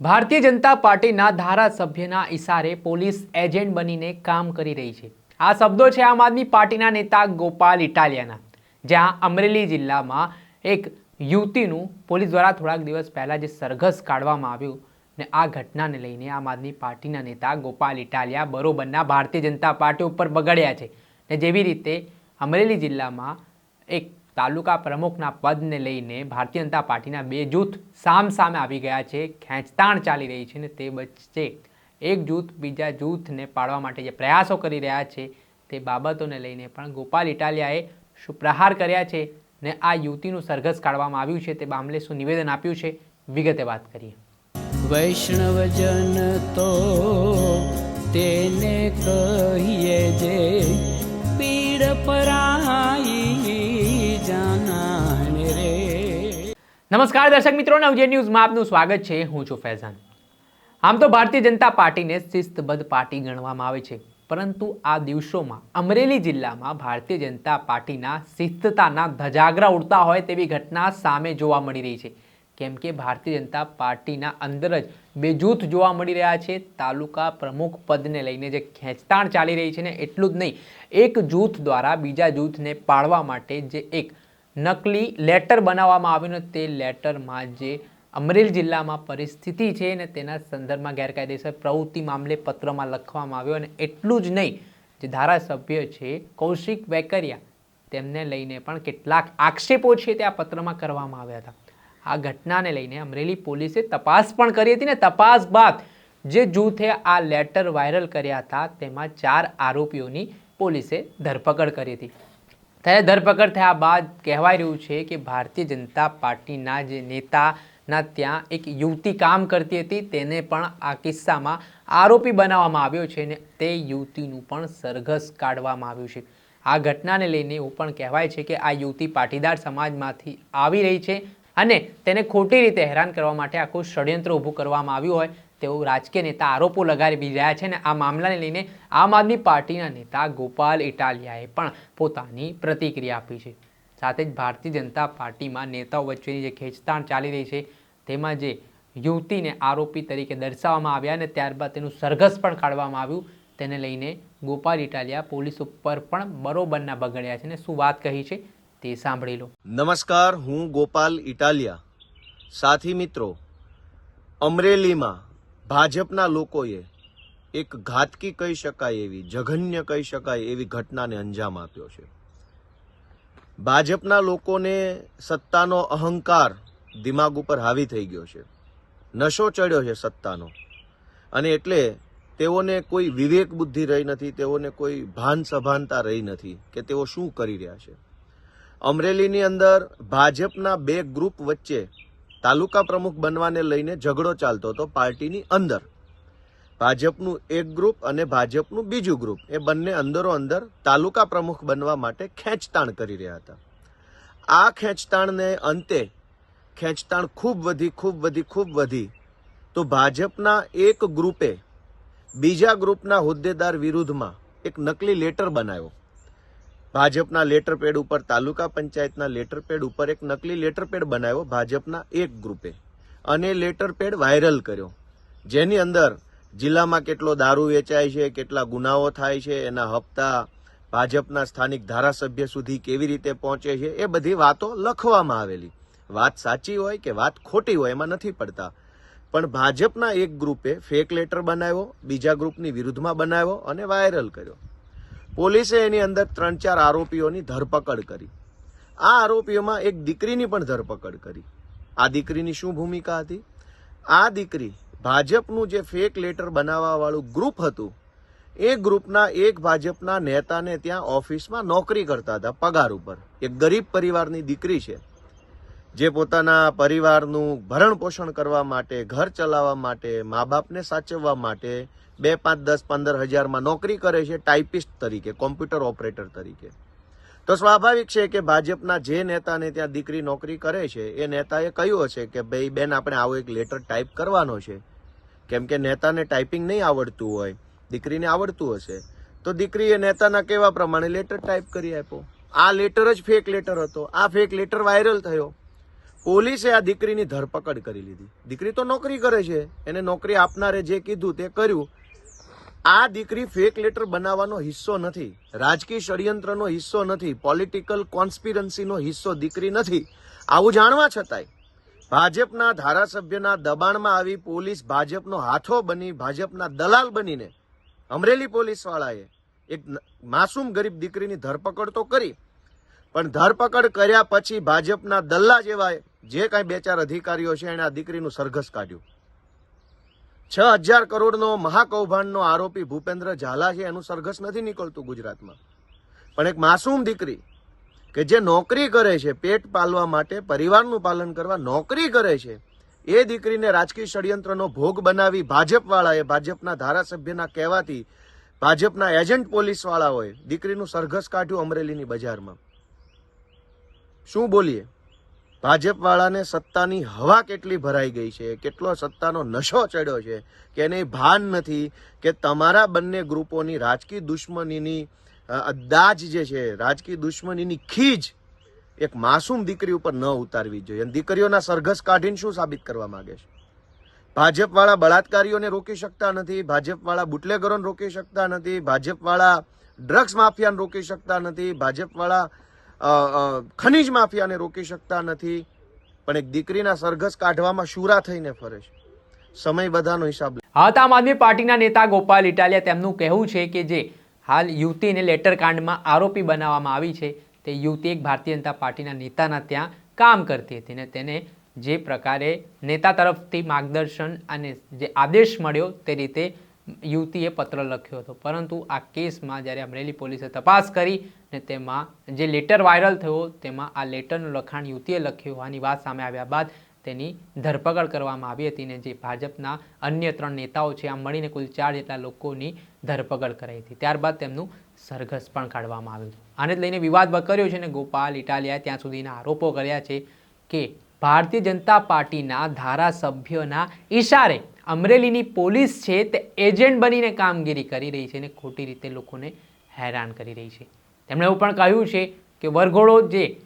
ભારતીય જનતા પાર્ટીના ધારાસભ્યના ઈશારે police agent બનીને કામ કરી રહી છે. આ શબ્દો છે આમ આદમી પાર્ટીના નેતા ગોપાલ ઇટાલિયાના, જ્યાં અમરેલી જિલ્લામાં એક યુવતીનું પોલીસ દ્વારા થોડાક દિવસ પહેલાં જે સરઘસ કાઢવામાં આવ્યું ને આ ઘટનાને લઈને આમ આદમી પાર્ટીના નેતા ગોપાલ ઇટાલિયા બરોબરના ભારતીય જનતા પાર્ટી ઉપર બગડ્યા છે. ને જેવી રીતે અમરેલી જિલ્લામાં એક તાલુકા પ્રમુખના પદને લઈને ભારતીય જનતા પાર્ટીના બે જૂથ સામ સામે આવી ગયા છે. ખેંચતાણ ચાલી રહી છે ને તે વચ્ચે એક જૂથ બીજા જૂથને પાડવા માટે જે પ્રયાસો કરી રહ્યા છે તે બાબતોને લઈને પણ ગોપાલ ઇટાલિયાએ શું પ્રહાર કર્યા છે ને આ યુવતીનું સરઘસ કાઢવામાં આવ્યું છે તે મામલે શું નિવેદન આપ્યું છે વિગતે વાત કરીએ. વૈષ્ણવજન તો તેને કહીએ જે પીડ પરાઈ નમસ્કાર દર્શક મિત્રો, નવજે ન્યૂઝમાં આપનું સ્વાગત છે. હું છું ફૈઝાન. આમ તો ભારતીય જનતા પાર્ટીને શિસ્તબદ્ધ પાર્ટી ગણવામાં આવે છે. પરંતુ આ દિવસોમાં અમરેલી જિલ્લામાં ભારતીય જનતા પાર્ટીના શિસ્તતાના ધજાગરા ઉડતા હોય તેવી ઘટના સામે જોવા મળી રહી છે. કેમ કે ભારતીય જનતા પાર્ટીના અંદર જ બે જૂથ જોવા મળી રહ્યા છે. તાલુકા પ્રમુખ પદને લઈને જે ખેંચતાણ ચાલી રહી છે ને એટલું જ નહીં, એક જૂથ દ્વારા બીજા જૂથને પાડવા માટે જે એક નકલી લેટર બનાવવામાં આવ્યું તે લેટરમાં જે અમરેલી જિલ્લામાં પરિસ્થિતિ છે ને તેના સંદર્ભમાં ગેરકાયદેસર પ્રવૃત્તિ મામલે પત્રમાં લખવામાં આવ્યો અને એટલું જ નહીં, જે ધારાસભ્ય છે કૌશિક વેકરિયા, તેમને લઈને પણ કેટલાક આક્ષેપો છે તે આ પત્રમાં કરવામાં આવ્યા હતા. આ ઘટનાને લઈને અમરેલી પોલીસે તપાસ પણ કરી હતી ને તપાસ બાદ જે જૂથે આ લેટર વાયરલ કર્યા હતા, તેમાં ચાર આરોપીઓની પોલીસે ધરપકડ કરી હતી. ત્યારે ધરપકડ થયા બાદ કહેવાય રહ્યું છે કે ભારતીય જનતા પાર્ટીના જે નેતાના ત્યાં એક યુવતી કામ કરતી હતી, તેને પણ આ કિસ્સામાં આરોપી બનાવવામાં આવ્યો છે ને તે યુવતીનું પણ સરઘસ કાઢવામાં આવ્યું છે. આ ઘટનાને લઈને એવું પણ કહેવાય છે કે આ યુવતી પાટીદાર સમાજમાંથી આવી રહી છે અને તેને ખોટી રીતે હેરાન કરવા માટે આખું ષડયંત્ર ઊભું કરવામાં આવ્યું હોય તેવું રાજકીય નેતા આરોપો લગાવી રહ્યા છે ને આ મામલાને લઈને આમ આદમી પાર્ટીના નેતા ગોપાલ ઇટાલિયાએ પણ પોતાની પ્રતિક્રિયા આપી છે. સાથે જ ભારતીય જનતા પાર્ટીમાં નેતાઓ વચ્ચેની જે ખેંચતાણ ચાલી રહી છે, તેમાં જે યુવતીને આરોપી તરીકે દર્શાવવામાં આવ્યા અને ત્યારબાદ તેનું સરઘસ પણ કાઢવામાં આવ્યું, તેને લઈને ગોપાલ ઇટાલિયા પોલીસ ઉપર પણ બરોબરના બગડ્યા છે. ને શું વાત કહી છે તે સાંભળી લો. નમસ્કાર, હું ગોપાલ ઇટાલિયા. સાથી મિત્રો, અમરેલીમાં ભાજપના લોકોએ એક ઘાતકી કહી શકાય એવી, જઘન્ય કહી શકાય એવી ઘટનાને અંજામ આપ્યો છે. ભાજપના લોકોને સત્તાનો અહંકાર દિમાગ ઉપર હાવી થઈ ગયો છે. નશો ચડ્યો છે સત્તાનો. અને એટલે તેઓને કોઈ વિવેક બુદ્ધિ રહી નથી, તેઓને કોઈ ભાન સભાનતા રહી નથી કે તેઓ શું કરી રહ્યા છે. અમરેલીની અંદર ભાજપના બે ગ્રુપ વચ્ચે તાલુકા પ્રમુખ બનવાને લઈને ઝઘડો ચાલતો હતો પાર્ટીની અંદર. ભાજપનું એક ગ્રુપ અને ભાજપનું બીજું ગ્રુપ. એ બંને અંદરો અંદર તાલુકા પ્રમુખ બનવા માટે ખેંચતાણ કરી રહ્યા હતા. આ ખેંચતાણને અંતે ખેંચતાણ ખૂબ વધી ખૂબ વધી ખૂબ વધી તો ભાજપના એક ગ્રુપે બીજા ગ્રુપના હોદ્દેદાર વિરુદ્ધમાં એક નકલી લેટર બનાવ્યો. ભાજપના લેટર પેડ ઉપર, તાલુકા પંચાયતના લેટર પેડ ઉપર એક નકલી લેટર પેડ બનાવ્યો ભાજપના એક ગ્રુપે. અને લેટર પેડ વાયરલ કર્યો. જેની અંદર જિલ્લામાં કેટલો દારૂ વેચાય છે, કેટલા ગુનાઓ થાય છે, એના હપ્તા ભાજપના સ્થાનિક ધારાસભ્ય સુધી કેવી રીતે પહોંચે છે, એ બધી વાતો લખવામાં આવેલી. વાત સાચી હોય કે વાત ખોટી હોય એમાં નથી પડતા. પણ ભાજપના એક ગ્રુપે ફેક લેટર બનાવ્યો, બીજા ગ્રુપની વિરુદ્ધમાં બનાવ્યો અને વાયરલ કર્યો. પોલીસે એની અંદર ત્રણ ચાર આરોપીઓની ધરપકડ કરી. આ આરોપીઓમાં એક દીકરીની પણ ધરપકડ કરી. આ દીકરીની શું ભૂમિકા હતી? આ દીકરી ભાજપનું જે ફેક લેટર બનાવવાવાળું ગ્રુપ હતું, એ ગ્રુપના એક ભાજપના નેતાને ત્યાં ઓફિસમાં નોકરી કરતા હતા, પગાર ઉપર. એક ગરીબ પરિવારની દીકરી છે. જે પોતાના પરિવારનું ભરણ પોષણ કરવા માટે, ઘર ચલાવવા માટે મા બાપને સાચવવા માટે બે પાંચ દસ પંદર હજારમાં નોકરી કરે છે ટાઈપિસ્ટ તરીકે, કોમ્પ્યુટર ઓપરેટર તરીકે. તો સ્વાભાવિક છે કે ભાજપના જે નેતાને ત્યાં દીકરી નોકરી કરે છે, એ નેતાએ કહ્યું હશે કે, ભાઈ, બેન, આપણે આવો એક લેટર ટાઈપ કરવાનો છે. કેમ કે નેતાને ટાઈપિંગ નહીં આવડતું હોય, દીકરીને આવડતું હશે. તો દીકરીએ નેતાના કહેવા પ્રમાણે લેટર ટાઈપ કરી આપ્યો. આ લેટર જ ફેક લેટર હતો. આ ફેક લેટર વાયરલ થયો. પોલીસે આ દીકરીની ધરપકડ કરી લીધી. દીકરી તો નોકરી કરે છે. એને નોકરી આપનારે જે કીધું તે કર્યું. આ દીકરી ફેક લેટર બનાવવાનો હિસ્સો નથી. રાજકીય ષડયંત્રનો હિસ્સો નથી. પોલિટિકલ કોન્સ્પિરન્સીનો હિસ્સો દીકરી નથી. આવું જાણવા છતાંય ભાજપના ધારાસભ્યના દબાણમાં આવી પોલીસ ભાજપનો હાથો બની ભાજપના દલાલ બનીને અમરેલી પોલીસવાળાએ એક માસૂમ ગરીબ દીકરીની ધરપકડ તો કરી. પણ ધરપકડ કર્યા પછી ભાજપના દલ્લા જેવા જે કાંઈ બે ચાર અધિકારીઓ છે એણે આ દીકરીનું સરઘસ કાઢ્યું. છ હજાર કરોડનો મહાકૌભાંડનો આરોપી ભૂપેન્દ્ર ઝાલા છે, એનું સરઘસ નથી નીકળતું ગુજરાતમાં. પણ એક માસૂમ દીકરી કે જે નોકરી કરે છે, પેટ પાલવા માટે, પરિવારનું પાલન કરવા નોકરી કરે છે, એ દીકરીને રાજકીય ષડયંત્રનો ભોગ બનાવી ભાજપવાળાએ, ભાજપના ધારાસભ્યના કહેવાથી ભાજપના એજન્ટ પોલીસવાળાઓએ દીકરીનું સરઘસ કાઢ્યું અમરેલીની બજારમાં. શું બોલીએ? ભાજપવાળાને સત્તાની હવા કેટલી ભરાઈ ગઈ છે, કેટલો સત્તાનો નશો ચડ્યો છે, કે એને ભાન નથી કે તમારા બંને ગ્રુપોની રાજકીય દુશ્મનીની અદાજ જે છે, રાજકીય દુશ્મનીની ખીજ એક માસૂમ દીકરી ઉપર ન ઉતારવી જોઈએ. અને દીકરીઓના સરઘસ કાઢીને શું સાબિત કરવા માંગે છે? ભાજપવાળા બળાત્કારીઓને રોકી શકતા નથી, ભાજપવાળા બુટલેગરોને રોકી શકતા નથી, ભાજપવાળા ડ્રગ્સ માફિયાને રોકી શકતા નથી, ભાજપવાળા ખનીજ માફિયાને રોકી શકતા નથી, પણ એક દીકરીના સરઘસ કાઢવામાં શુરા થઈને ફરે છે. સમય બધાનો હિસાબ હાથ આમ આદમી પાર્ટીના નેતા ગોપાલ ઇટાલિયા તેમનું કહેવું છે કે જે હાલ યુવતીને લેટર કાંડમાં આરોપી બનાવવામાં આવી છે, તે યુવતી એક ભારતીય જનતા પાર્ટીના નેતાના ત્યાં કામ કરતી હતી ને તેને જે પ્રકારે નેતા તરફથી માર્ગદર્શન અને જે આદેશ મળ્યો તે રીતે યુવતીએ પત્ર લખ્યો હતો. પરંતુ આ કેસમાં જ્યારે અમરેલી પોલીસે તપાસ કરી ને તેમાં જે લેટર વાયરલ થયો તેમાં આ લેટરનું લખાણ યુવતીએ લખ્યું હોવાની વાત સામે આવ્યા બાદ તેની ધરપકડ કરવામાં આવી હતી ને જે ભાજપના અન્ય ત્રણ નેતાઓ છે, આમ મળીને કુલ ચાર જેટલા લોકોની ધરપકડ કરાઈ હતી. ત્યારબાદ તેમનું સરઘસ પણ કાઢવામાં આવ્યું હતું. આને લઈને વિવાદ બકર્યો છે ને ગોપાલ ઇટાલિયાએ ત્યાં સુધીના આરોપો કર્યા છે કે ભારતીય જનતા પાર્ટીના ધારાસભ્યોના ઈશારે અમરેલીની પોલીસ છે તે એજન્ટ બનીને કામગીરી કરી રહી છે અને ખોટી રીતે લોકોને હેરાન કરી રહી છે. તેમણે એવું પણ કહ્યું છે કે વરઘોડો જે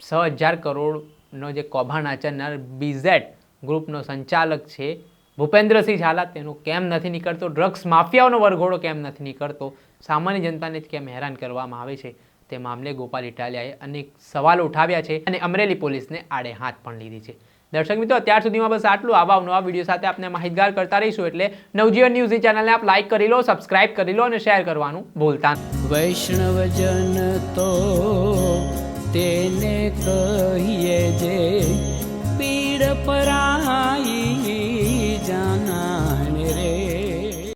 છ હજાર કરોડનો જે કૌભાંડ આચરનાર બીઝેડ ગ્રુપનો સંચાલક છે, ભૂપેન્દ્રસિંહ ઝાલા, તેનો કેમ નથી નીકળતો? ડ્રગ્સ માફિયાઓનો વરઘોડો કેમ નથી નીકળતો? સામાન્ય જનતાને જ કેમ હેરાન કરવામાં આવે છે? તે મામલે ગોપાલ ઇટાલિયાએ અનેક સવાલો ઉઠાવ્યા છે અને અમરેલી પોલીસને આડે હાથ પણ લીધી છે. દર્શક મિત્રો, અત્યાર સુધીમાં બસ આટલું આવા નવા વીડિયો સાથે આપણે માહિતગાર કરતા રહીશું એટલે નવજીવન ન્યૂઝની ચેનલને આપ લાઈક કરી લો સબસ્ક્રાઇબ કરી લો અને શેર કરવાનું ભૂલતા. વૈષ્ણવજન તો તેને કહીએ જે, પીડ પરાઈ જા